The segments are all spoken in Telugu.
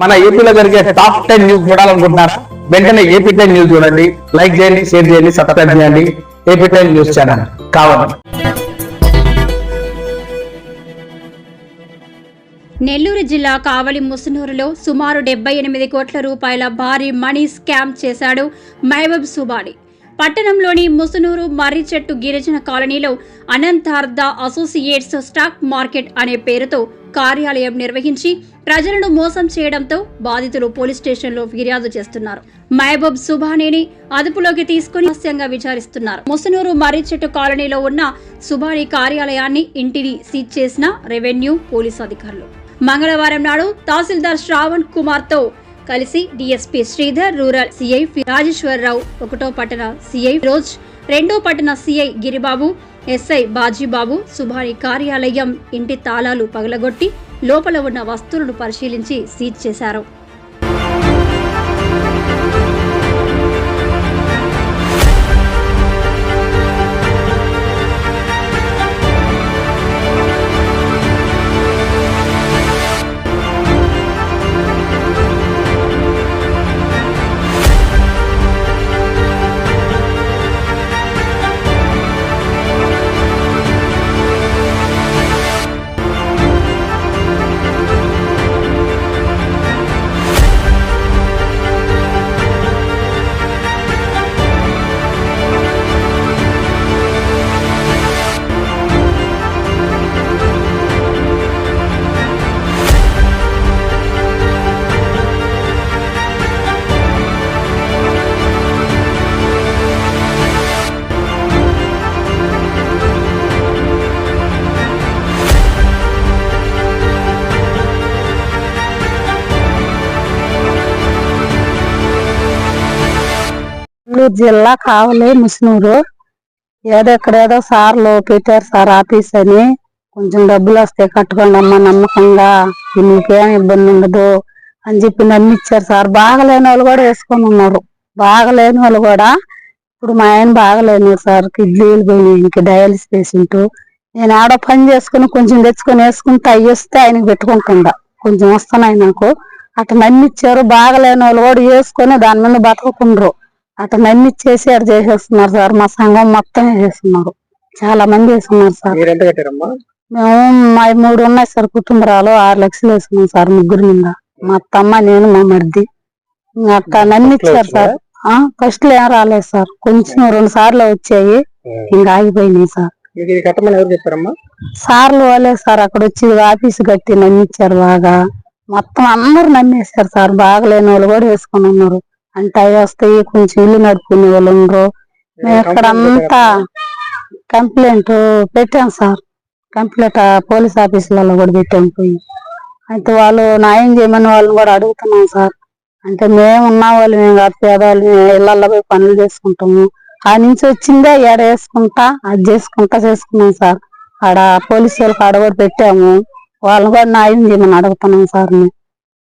మన ఏపీలో జరిగే టాప్ టెన్ న్యూస్ చూడాలనుకుంటున్నారా? వెంటనే ఏపీ టెన్ న్యూస్ చూడండి. లైక్ చేయండి షేర్ చేయండి సబ్స్క్రైబ్ చేయండి. ఏపీ టెన్ న్యూస్ ఛానల్ కావాలి. నెల్లూరు జిల్లా కావలి ముసునూరులో సుమారు డెబ్బై ఎనిమిది కోట్ల రూపాయల భారీ మనీ స్కామ్ చేశాడు మహబూబ్ సుబాని. పట్టణంలోని ముసునూరు మర్రి చెట్టు గిరిజన కాలనీలో అనంతార్థ అసోసియేట్స్ స్టాక్ మార్కెట్ అనే పేరుతో కార్యాలయం నిర్వహించి ప్రజలను మోసం చేయడంతో బాధితులు పోలీస్ స్టేషన్లో ఫిర్యాదు చేస్తున్నారు. మహబూబ్ సుబానీని అదుపులోకి తీసుకుని రహస్యంగా విచారిస్తున్నారు. ముసునూరు మర్రి చెట్టు కాలనీలో ఉన్న సుబానీ కార్యాలయాన్ని ఇంటిని సీజ్ చేసిన రెవెన్యూ పోలీస్ అధికారులు. మంగళవారం నాడు తహసీల్దార్ శ్రావణ్ కుమార్తో కలిసి DSP Sridhar rural CI Rajeswararao ఒకటో పట్టణ సిఐ రోజ్ రెండో పట్టణ సిఐ గిరిబాబు ఎస్ఐ బాజీబాబు సుభాని కార్యాలయం ఇంటి తాళాలు పగలగొట్టి లోపల ఉన్న వస్తువులను పరిశీలించి సీజ్ చేశారు. నెల్లూరు జిల్లా కావలి ముస్నూరు. ఏదో ఇక్కడ ఏదో సార్లు పెట్టారు సార్ ఆఫీస్ అని. కొంచెం డబ్బులు వస్తే కట్టుకోండి అమ్మ నమ్మకంగా. మీకేం ఇబ్బంది ఉండదు అని చెప్పి నమ్మిచ్చారు సార్. బాగలేని వాళ్ళు కూడా వేసుకొని ఉన్నారు. బాగలేని వాళ్ళు కూడా. ఇప్పుడు మా ఆయన బాగలేను సార్. కిడ్నీలు పోయినాయి. ఇంక డయాలిసిస్ పేషెంట్. నేను ఆడ పని చేసుకుని కొంచెం తెచ్చుకొని వేసుకుంటే అవి వస్తే ఆయనకి పెట్టుకుంటుండా. కొంచెం వస్తున్నాయి నాకు. అట్లా నమ్మిచ్చారు బాగలేని వాళ్ళు కూడా వేసుకొని దాని మీద బతకకుండ్రు. అట్లా నమ్మిచ్చేసి అటు చేసేస్తున్నారు సార్. మా సంఘం మొత్తం వేసేస్తున్నారు చాలా మంది వేస్తున్నారు సార్. మీరు ఎంత కట్టారమ్మా? మేము మా మూడు ఉన్నాయి సార్. కుటుంబరాలు ఆరు లక్షలు వేసుకున్నాం సార్ ముగ్గురు మీద. మా అత్తమ్మ నేను మా మరిది. అట్లా నమ్మిచ్చారు సార్. ఆ ఫస్ట్ ఏం రాలేదు సార్. కొంచెం రెండు సార్లు వచ్చాయి. ఇంకా ఆగిపోయినాయి సార్. సార్లు వాళ్ళే సార్. అక్కడ వచ్చి ఆఫీస్ కట్టి నమ్మిచ్చారు బాగా. మొత్తం అందరు నమ్మేశారు సార్. బాగలేని వాళ్ళు కూడా వేసుకొని ఉన్నారు. అంటే అవి వస్తాయి కొంచెం ఇల్లు నడుపుకునే వాళ్ళు ఉండరు. మేము ఇక్కడ అంతా కంప్లైంట్ పెట్టాం సార్. కంప్లైంట్ పోలీస్ ఆఫీసులలో కూడా పెట్టాం పోయి. అయితే వాళ్ళు న్యాయం చేయమని వాళ్ళని కూడా అడుగుతున్నాం సార్. అంటే మేము ఉన్న వాళ్ళు మేము కాదు పేదవాళ్ళు ఇళ్ళల్లో పోయి పనులు చేసుకుంటాము. ఆ నుంచి వచ్చిందే ఏడ వేసుకుంటా అది చేసుకుంటా చేసుకున్నాం సార్. ఆడ పోలీసు వాళ్ళకి ఆడ కూడా పెట్టాము. వాళ్ళని కూడా న్యాయం చేయమని అడుగుతున్నాం సార్ మేము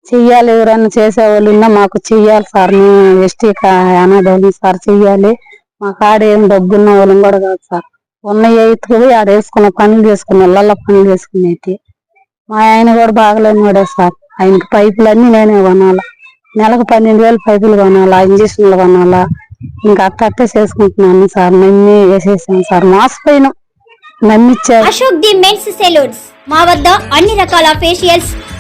చెయ్యాలి ఎవరైనా చేసేవాళ్ళు ఉన్నా మాకు చెయ్యాలి సార్. మేము ఎస్టీ అనాథాలు సార్ చెయ్యాలి. మా కాడ ఏం డబ్బున్న వాళ్ళం కూడా కాదు సార్. ఉన్న ఎయిత్ కూడా ఆడ వేసుకున్న పనులు చేసుకున్న వాళ్ళ పనులు చేసుకునేటి మా ఆయన కూడా బాగలేని వాడే సార్. ఆయనకి పైపులు అన్ని నేనే కొనాలా. నెలకు పన్నెండు వేలు పైపులు కొనాలా ఇంజక్షన్లు కొనాలా. ఇంకా అట్టే చేసుకుంటున్నాను సార్. నమ్మి వేసేసాను సార్. మోసపోయినాం. నమ్మిచ్చారు. Ashok the men's saloons. మా వద్ద అన్ని రకాల ఫేషియల్స్